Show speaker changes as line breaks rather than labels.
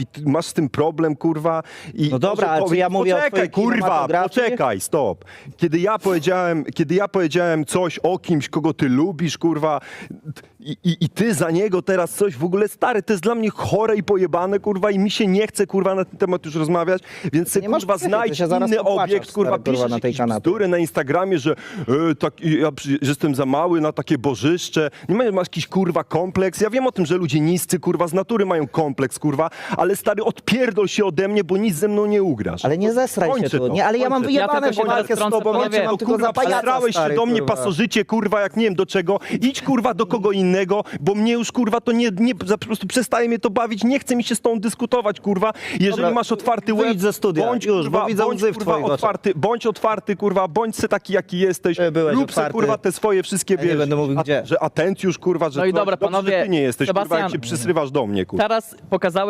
i ty masz z tym problem, kurwa. I
No dobra, ale czy
powie-
ja mówię o
Poczekaj,
twojej
kurwa,
kinematografii?
poczekaj, stop. Kiedy ja powiedziałem, kiedy ja powiedziałem coś o kimś, kogo ty lubisz, kurwa, i, i, i ty za niego teraz coś, w ogóle stary, to jest dla mnie chore i pojebane, kurwa, i mi się nie chce, kurwa, na ten temat już rozmawiać, więc sobie,
nie masz
kurwa,
ty
znajdź
się
inny obiekt, kurwa,
stary,
piszesz
na tej
bzdury na Instagramie, że, e, tak, ja, że jestem za mały na takie bożyszcze. Nie ma- masz jakiś, kurwa, kompleks. Ja wiem o tym, że ludzie niscy, kurwa, z natury mają kompleks, kurwa, ale stary, odpierdol się ode mnie, bo nic ze mną nie ugrasz.
Ale nie zesraj się tu.
to,
Nie, ale ja mam wyjebane
Ja
walkę z tobą, ja mam tylko za
kurwa,
pajaca,
posrałeś się
stary,
do mnie
kurwa.
pasożycie, kurwa, jak nie wiem do czego. Idź, kurwa, do kogo innego, bo mnie już, kurwa, to nie, nie za- po prostu przestaje mnie to bawić, nie chce mi się z tą dyskutować, kurwa. Jeżeli
Dobra,
masz otwarty łeb,
wyjdź ze studia,
bądź,
już,
kurwa,
bo widzę
bądź, kurwa, otwarty, bądź otwarty, kurwa, bądź se taki, jaki jesteś.
Ty byłeś
Rób se,
otwarty.
kurwa, te swoje wszystkie,
Ja nie
wiesz,
będę mówił
a-
gdzie.
że atencjusz, kurwa, że
No i
to-
dobra,
dobrze,
panowie,
ty nie jesteś, kurwa, jak
Sebastian.
się przysrywasz do mnie, kurwa.
Teraz pokazałeś